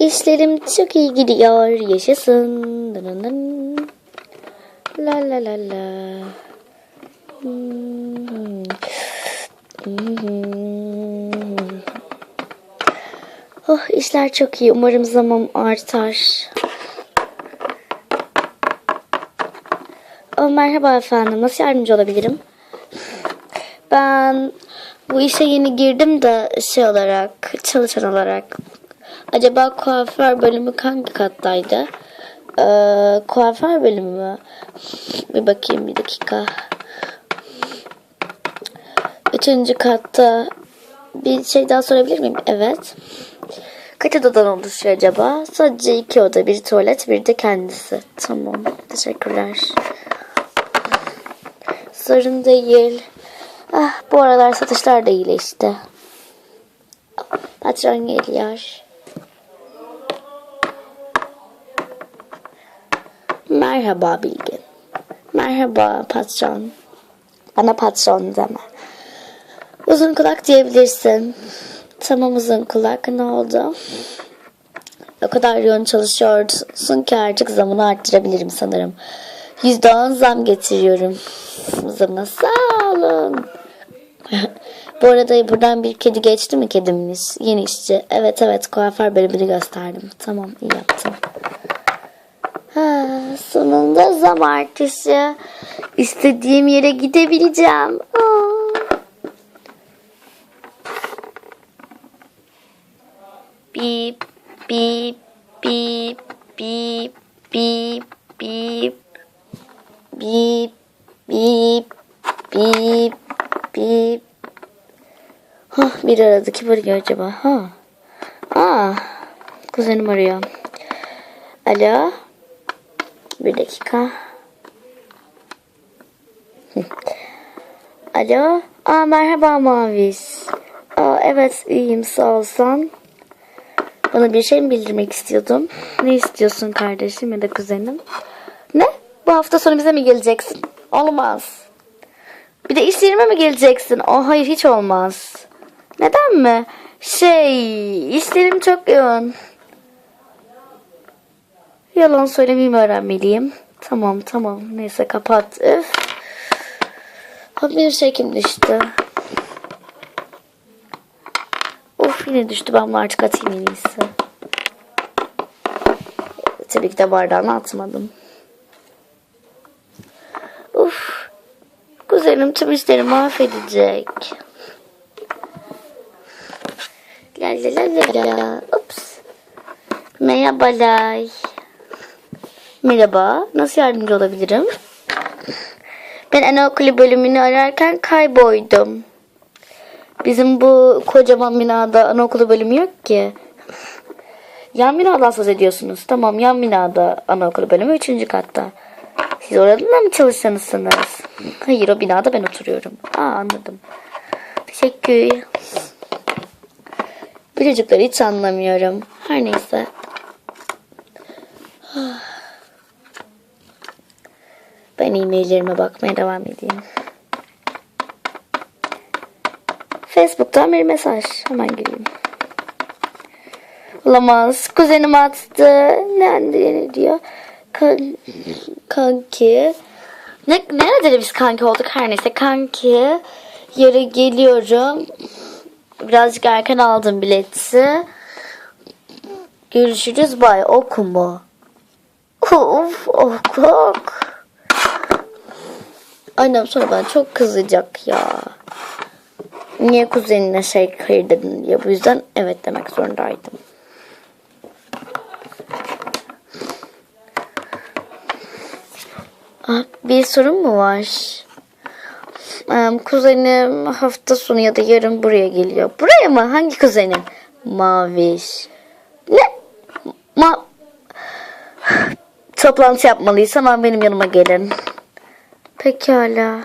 İşlerim çok iyi gidiyor. Yaşasın. Dın dın. La la la la. Oh işler çok iyi. Umarım zaman artar. Oh, merhaba efendim. Nasıl yardımcı olabilirim? Ben bu işe yeni girdim de şey olarak, çalışan olarak. Acaba kuaför bölümü hangi kattaydı? Ee, kuaför bölümü mü? Bir bakayım bir dakika. Üçüncü katta bir şey daha sorabilir miyim? Evet. Kaç odadan oluşuyor acaba? Sadece iki oda. Bir tuvalet, bir de kendisi. Tamam. Teşekkürler. Sorun değil. Ah, bu aralar satışlar da iyileşti. Patron geliyor. Merhaba Bilgin. Merhaba patron. Bana patron deme. Uzun kulak diyebilirsin. Tamam uzun kulak ne oldu? O kadar yoğun çalışıyorsun ki artık zamını arttırabilirim sanırım. Yüzde on zam getiriyorum. Zama sağ olun. Bu arada buradan bir kedi geçti mi kedimiz? Yeni işçi. Evet evet kuaför bölümünü gösterdim. Tamam iyi yaptım. Sonunda zam artışı. İstediğim yere gidebileceğim. Aa. Bip bip bip bip bip bip bip bip bip bip Hah biri aradı. Kim arıyor acaba? Ha. Aa, kuzenim arıyor. Alo. Bir dakika. Alo. Aa, merhaba Mavis. Aa, evet iyiyim sağ olsan. Bana bir şey mi bildirmek istiyordun? Ne istiyorsun kardeşim ya da kuzenim? Ne? Bu hafta sonu bize mi geleceksin? Olmaz. Bir de iş yerime mi geleceksin? Oh hayır hiç olmaz. Neden mi? Şey, işlerim çok yoğun. Yalan söylemeyi öğrenmeliyim? Tamam tamam. Neyse kapat. Ha, bir şekim düştü. Of yine düştü. Ben bunu artık atayım en iyisi. Tabii ki de bardağını atmadım. Uf. Kuzenim tüm işleri mahvedecek. La la la la la. Ups. Merhabalar. Merhaba. Nasıl yardımcı olabilirim? Ben anaokulu bölümünü ararken kayboldum. Bizim bu kocaman binada anaokulu bölümü yok ki. Yan binadan söz ediyorsunuz. Tamam yan binada anaokulu bölümü 3. katta. Siz orada mı çalışanısınız? Hayır o binada ben oturuyorum. Aa anladım. Teşekkür. Bu çocukları hiç anlamıyorum. Her neyse. Ben e-maillerime bakmaya devam edeyim. Facebook'tan bir mesaj. Hemen gireyim. Olamaz. Kuzenim attı. Ne, ne diyor? Kan, kanki. Ne, nerede biz kanki olduk her neyse. Kanki. Yarı geliyorum. Birazcık erken aldım bileti. Görüşürüz bay okuma. Of ok ok. Annem sonra bana çok kızacak ya. Niye kuzenine şey hayır dedin diye. Bu yüzden evet demek zorundaydım. Ah, bir sorun mu var? Kuzenim hafta sonu ya da yarın buraya geliyor. Buraya mı? Hangi kuzenim? Maviş. Ne? Ma Toplantı yapmalıyız. Hemen benim yanıma gelin. Pekala.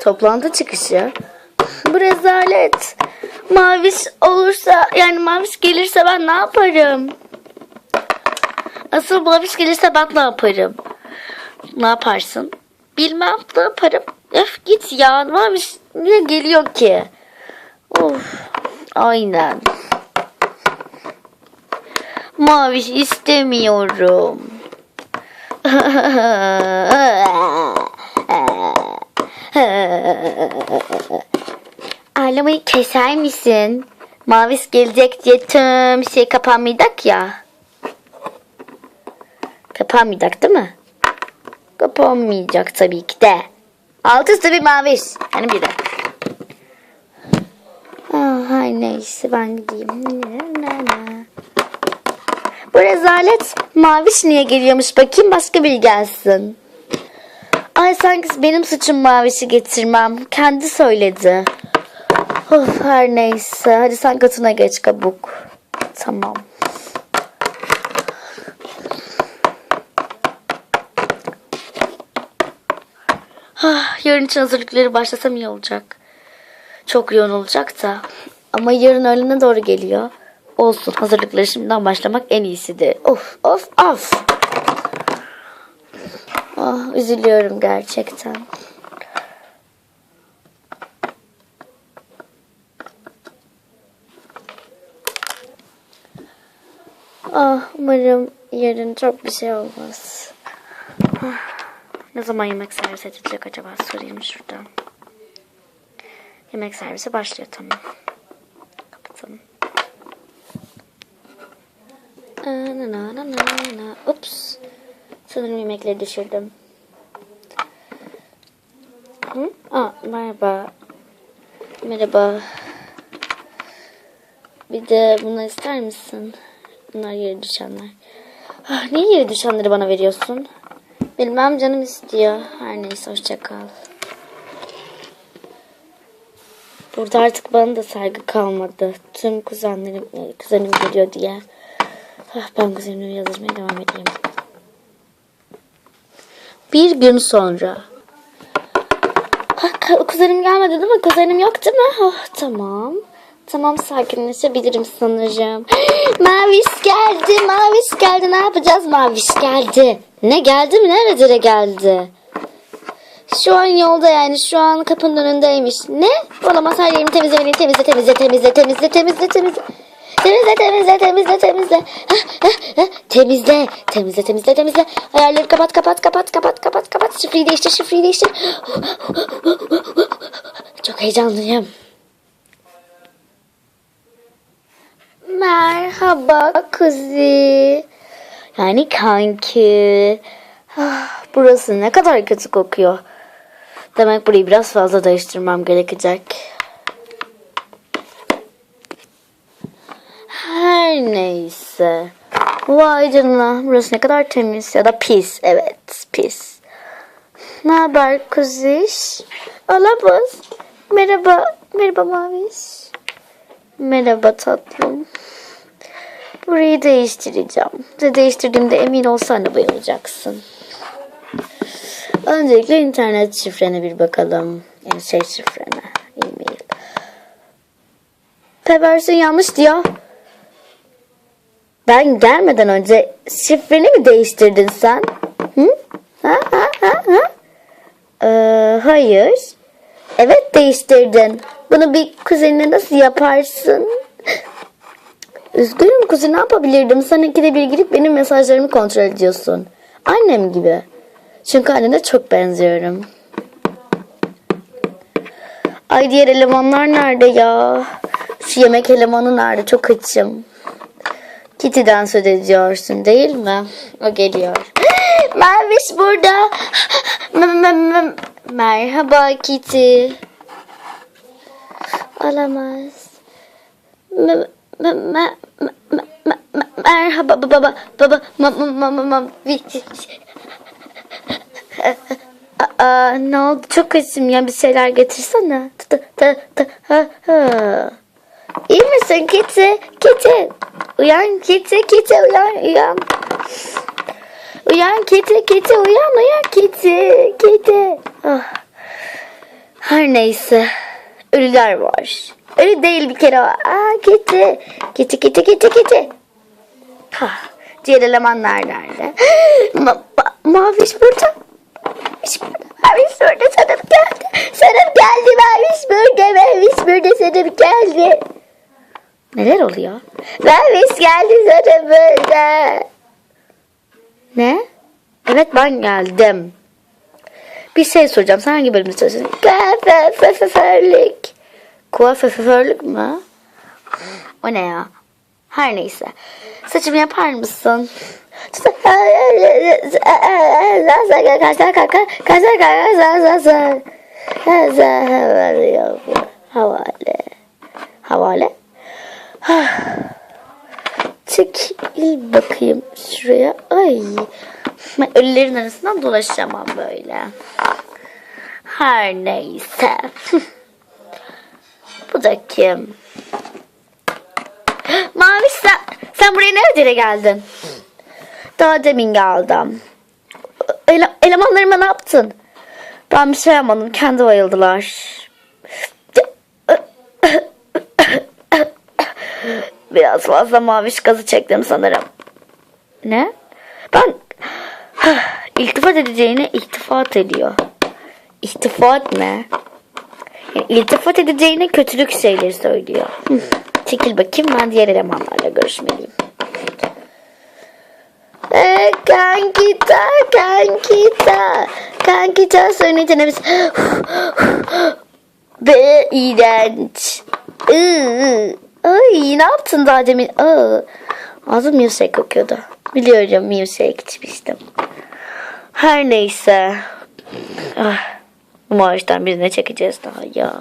Toplantı çıkışı. Bu rezalet. Maviş olursa yani maviş gelirse ben ne yaparım? Asıl maviş gelirse ben ne yaparım? Ne yaparsın? Bilmem ne yaparım. Öf git ya maviş niye geliyor ki? Of aynen. Maviş istemiyorum. Ağlamayı keser misin? Mavis gelecek diye tüm şey kapanmayacak ya. Kapanmayacak değil mi? Kapanmayacak tabii ki de. Altı üstü bir mavis. Hani biri. Ah, her neyse ben gideyim. Bu rezalet maviş niye geliyormuş bakayım başka biri gelsin. Ay sanki benim suçum mavişi getirmem. Kendi söyledi. Of her neyse. Hadi sen katına geç kabuk. Tamam. Ah, yarın için hazırlıkları başlasam iyi olacak. Çok yoğun olacak da. Ama yarın öğlene doğru geliyor. Olsun hazırlıkları şimdiden başlamak en iyisidir. Of of of. Ah, üzülüyorum gerçekten. Ah, umarım yarın çok bir şey olmaz. Ah, ne zaman yemek servis edilecek acaba sorayım şuradan. Yemek servisi başlıyor tamam. Kapatalım. Na na na na. Ups. Sanırım yemekleri düşürdüm. Hı? Aa, merhaba. Merhaba. Bir de bunları ister misin? Bunlar yere düşenler. Ah, niye yere düşenleri bana veriyorsun? Bilmem canım istiyor. Her neyse hoşça kal. Burada artık bana da saygı kalmadı. Tüm kuzenlerim, e, kuzenim geliyor diye. Ah, ben kuzenimi yazdırmaya devam edeyim. Bir gün sonra. Ah, kuzenim gelmedi değil mi? Kuzenim yok değil mi? Oh, tamam. Tamam sakinleşebilirim sanırım. Maviş geldi, Maviş geldi. Ne yapacağız? Maviş geldi. Ne geldi mi? Nerelere geldi? Şu an yolda yani şu an kapının önündeymiş. Ne? Olamaz her yerimi temizlemeliyim. Temizle temizle temizle temizle temizle temizle. Temizle temizle temizle temizle. Temizle temizle temizle temizle. Ayarları kapat kapat kapat kapat kapat kapat. Şifreyi değiştir şifreyi değiştir. Çok heyecanlıyım. Merhaba kuzi. Yani kanki. Ah, burası ne kadar kötü kokuyor. Demek burayı biraz fazla değiştirmem gerekecek. Her neyse. Vay canına burası ne kadar temiz ya da pis. Evet pis. Ne haber kuziş? Olamaz. Merhaba. Merhaba Maviş. Merhaba tatlım. Burayı değiştireceğim. Ve değiştirdiğimde emin ol sen de bayılacaksın. Öncelikle internet şifrene bir bakalım. Yani şey şifrene. E-mail. Pebersin yanlış diyor. Ben gelmeden önce şifreni mi değiştirdin sen? Hı? Ha ha ha ha? Ee, hayır. Evet değiştirdin. Bunu bir kuzenine nasıl yaparsın? Üzgünüm kuzen ne yapabilirdim? Sen ikide bir girip benim mesajlarımı kontrol ediyorsun. Annem gibi. Çünkü annene çok benziyorum. Ay diğer elemanlar nerede ya? Şu yemek elemanı nerede? Çok açım. Kitty'den söz ediyorsun değil mi? O geliyor. Merviş burada. Merhaba Kitty. Olamaz. M- Merhaba baba baba baba ma ma ma ma ma Aa, ne oldu? Çok açım ya bir şeyler getirsene. İyi misin Kitty? Kitty. Uyan Kitty, Kitty uyan uyan. Uyan Kitty, Kitty uyan uyan Kitty, Kitty. Ah. Her neyse. ölüler var. Ölü değil bir kere o. Aa gitti. Gitti gitti gitti gitti. Hah, diğer elemanlar nerede? Ma ma Maviş burada. Maviş burada. Maviş burada sanırım geldi. Sanırım geldi Maviş burada. Maviş burada sanırım geldi. Neler oluyor? Maviş geldi sanırım burada. Ne? Evet ben geldim. Bir şey soracağım. Sen hangi bölümde çalışıyorsun? Kuaförlük. Kuaförlük mü? O ne ya? Her neyse. Saçımı yapar mısın? Havale. Havale. Çekil bakayım şuraya. Ay. Ben ölülerin arasından dolaşamam böyle. Her neyse. Bu da kim? Mavi sen, sen buraya ne üzere geldin? Daha demin geldim. Ele, elemanlarıma ne yaptın? Ben bir şey yapmadım. Kendi bayıldılar. Biraz fazla maviş gazı çektim sanırım. Ne? Ben iltifat edeceğine iltifat ediyor. İltifat ne? İltifat edeceğine kötülük şeyleri söylüyor. Çekil bakayım ben diğer elemanlarla görüşmeliyim. Ee, kankita, kankita. Kankita söyleyeceğine biz... Be iğrenç. Iı. Ay ne yaptın daha demin? Aa, ağzım milkshake kokuyordu. Biliyorum milkshake içmiştim. Her neyse. Ah, bu maaştan birine çekeceğiz daha ya.